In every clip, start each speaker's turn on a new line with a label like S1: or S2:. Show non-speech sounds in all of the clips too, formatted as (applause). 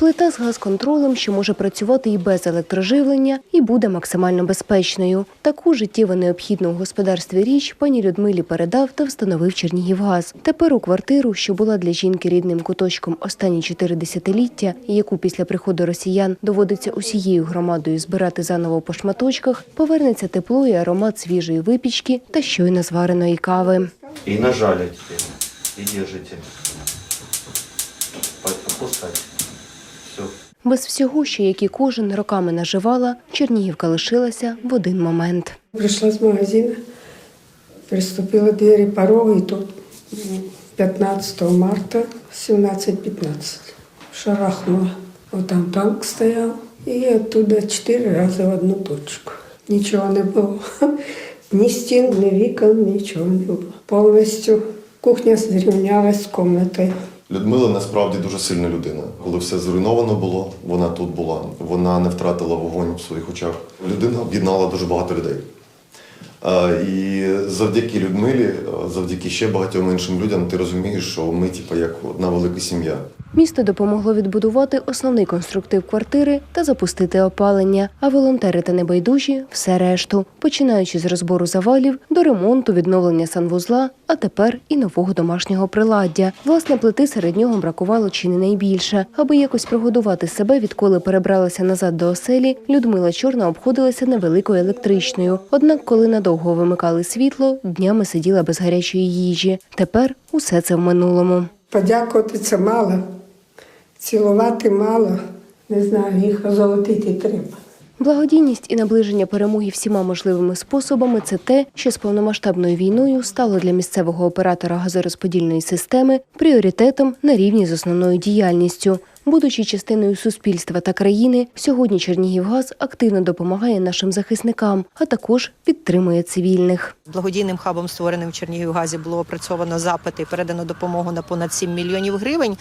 S1: Плита з газконтролем, що може працювати і без електроживлення, і буде максимально безпечною. Таку життєво необхідну у господарстві річ пані Людмилі передав та встановив Чернігівгаз. Тепер у квартиру, що була для жінки рідним куточком останні чотири десятиліття, і яку після приходу росіян доводиться усією громадою збирати заново по шматочках, повернеться тепло і аромат свіжої випічки та щойно звареної кави.
S2: И нажали теперь. И держите. По- Опускайте. Все.
S1: Без всього, що як і кожен роками наживала, Чернігівка лишилася в один момент.
S3: Прийшла з магазину, приступила двері порога, і тут 15 марта 17.15 шарахнула. Отам танк стояв, і оттуда чотири рази в одну точку. Нічого не було. (laughs) Ні стін, ні вікон, нічого не було. Повністю кухня зрівнялась з кімнатою.
S4: Людмила насправді дуже сильна людина. Коли все зруйновано було, вона тут була. Вона не втратила вогонь в своїх очах. Людина об'єднала дуже багато людей. Е, І завдяки Людмилі, е, завдяки ще багатьом іншим людям, ти розумієш, що ми, типу, як одна велика сім'я.
S1: Місто допомогло відбудувати основний конструктив квартири та запустити опалення, а волонтери та небайдужі все решту, починаючи з розбору завалів до ремонту, відновлення санвузла, а тепер і нового домашнього приладдя. Власне, плити серед нього бракувало чи не найбільше. Аби якось прогодувати себе, відколи перебралася назад до оселі, Людмила Чорна обходилася невеликою електричною. Однак, коли надовго вимикали світло, днями сиділа без гарячої їжі. Тепер усе це в минулому.
S3: Подякувати це мало, цілувати мало. Не знаю, їх озолотити треба.
S1: Благодійність і наближення перемоги всіма можливими способами це те, що з повномасштабною війною стало для місцевого оператора газорозподільної системи пріоритетом на рівні з основною діяльністю. Будучи частиною суспільства та країни, сьогодні Чернігівгаз активно допомагає нашим захисникам, а також підтримує цивільних.
S5: Благодійним хабом, створеним в Чернігівгазі, було опрацьовано запити і передано допомогу на понад 7 мільйонів гривень.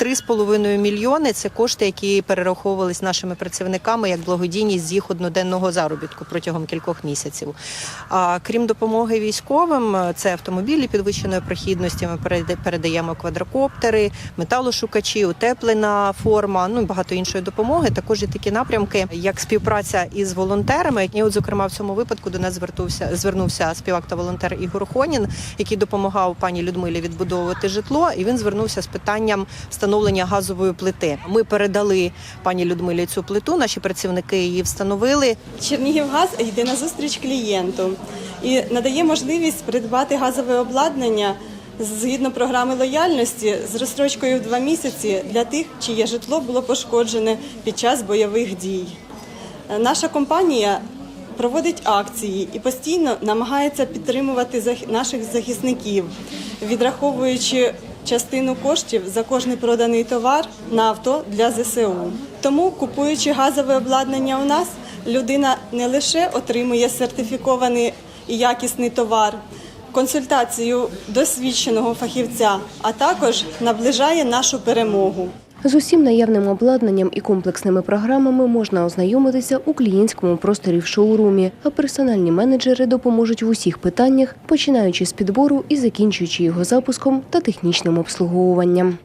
S5: 3,5 мільйони це кошти, які перераховувались нашими працівниками як благодійність з їх одноденного заробітку протягом кількох місяців. А крім допомоги військовим, це автомобілі підвищеної прохідності. Ми передаємо квадрокоптери, металошукачі, утеплена форма, ну і багато іншої допомоги. Також є такі напрямки, як співпраця із волонтерами. І от, зокрема, в цьому випадку до нас звертувся звернувся співак та волонтер Ігор Хонін, який допомагав пані Людмилі відбудовувати житло. І він звернувся з питанням встановлення газової плити. Ми передали пані Людмилі цю плиту. Наші працівники її встановили.
S6: Чернігівгаз йде на зустріч клієнту і надає можливість придбати газове обладнання згідно програми лояльності з розстрочкою в два місяці для тих, чиє житло було пошкоджене під час бойових дій. Наша компанія проводить акції і постійно намагається підтримувати наших захисників, відраховуючи частину коштів за кожний проданий товар на авто для ЗСУ. Тому, купуючи газове обладнання у нас, людина не лише отримує сертифікований і якісний товар, консультацію досвідченого фахівця, а також наближає нашу перемогу.
S1: З усім наявним обладнанням і комплексними програмами можна ознайомитися у клієнтському просторі в шоурумі, а персональні менеджери допоможуть в усіх питаннях, починаючи з підбору і закінчуючи його запуском та технічним обслуговуванням.